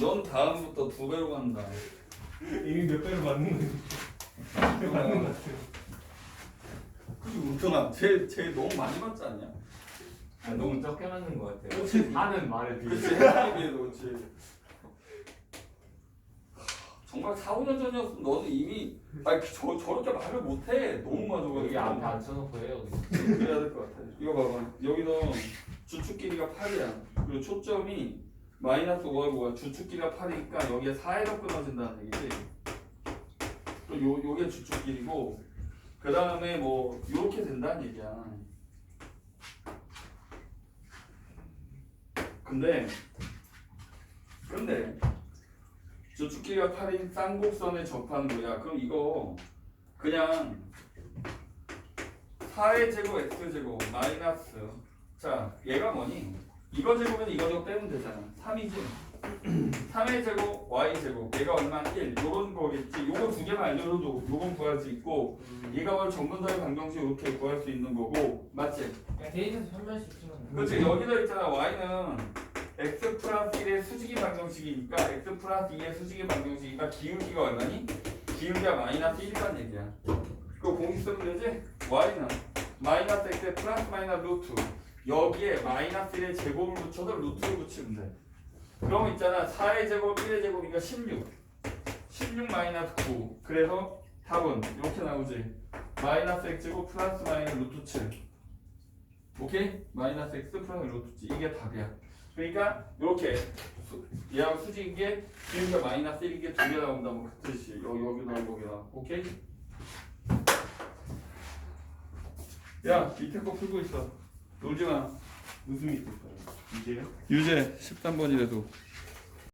넌 다음부터 두 배로 간다. 이미 몇 배로 맞는 거지. 맞는 거 같아. 그치 우tun아, 쟤쟤 너무 많이 맞지 않냐? 아, 너무 적게 맞는 것 같아요. 그치. 하는 말에 비해. 그치 비해서 그치. 정말 4, 5년 전이었으면 너는 이미 아니 저 저렇게 말을 못해. 너무 맞아가지고. 여기 앞에 앉혀놓고 해요. 그래야 될 것 같아. 이거 봐봐. 여기는 주축 길이가 8이야. 그리고 초점이 마이너스 5하고 5야. 주축 길이가 8이니까 여기에 4에서 끊어진다는 얘기지. 또 요, 요게 주축 길이고 그 다음에 뭐 요렇게 된다는 얘기야. 근데 근데 주축 길이가 8인 쌍곡선에 접하는 거야. 그럼 이거 그냥 4의 제곱 x제곱 마이너스 자 얘가 뭐니? 이거 제곱은 이거 제곱 빼면 되잖아. 3이지 3의 제곱 y제곱. 얘가 얼마? 1 요런 거겠지. 요거 두 개만 알려줘도 요건 구할 수 있고 얘가 뭘 정근사의 방정식 이렇게 구할 수 있는 거고. 맞지? 그냥 데이터에서 현면식 치면 그렇지. 여기다 있잖아. y는 x 플러스 1의 수직이 방정식이니까 x 플러스 2의 수직이 방정식이니까 기울기가 얼마니? 기울기가 마이너스 1이란 얘기야. 그거 공식 쓰면 되지? y는 마이너스 x 플러스 마이너스 루트 여기에 마이너스 1의 제곱을 붙여서 루트를 붙이면 돼. 그럼 있잖아. 4의 제곱 1의 제곱이니까 16 16 마이너스 9 그래서 답은 이렇게 나오지. 마이너스 x제곱 플러스 마이너스 루트 7 오케이? 마이너스 x 플러스 루트 7 이게 답이야. 그러니까 이렇게 수, 얘하고 수직인 게 기울기가 마이너스 1인 게두 개 나온다. 뭐 그 뜻이 여기 여기나 여기나 오케이? 야 밑에 거 풀고 있어 놀지 마 웃음이 있을까요? 이제요? 유제 13번이라도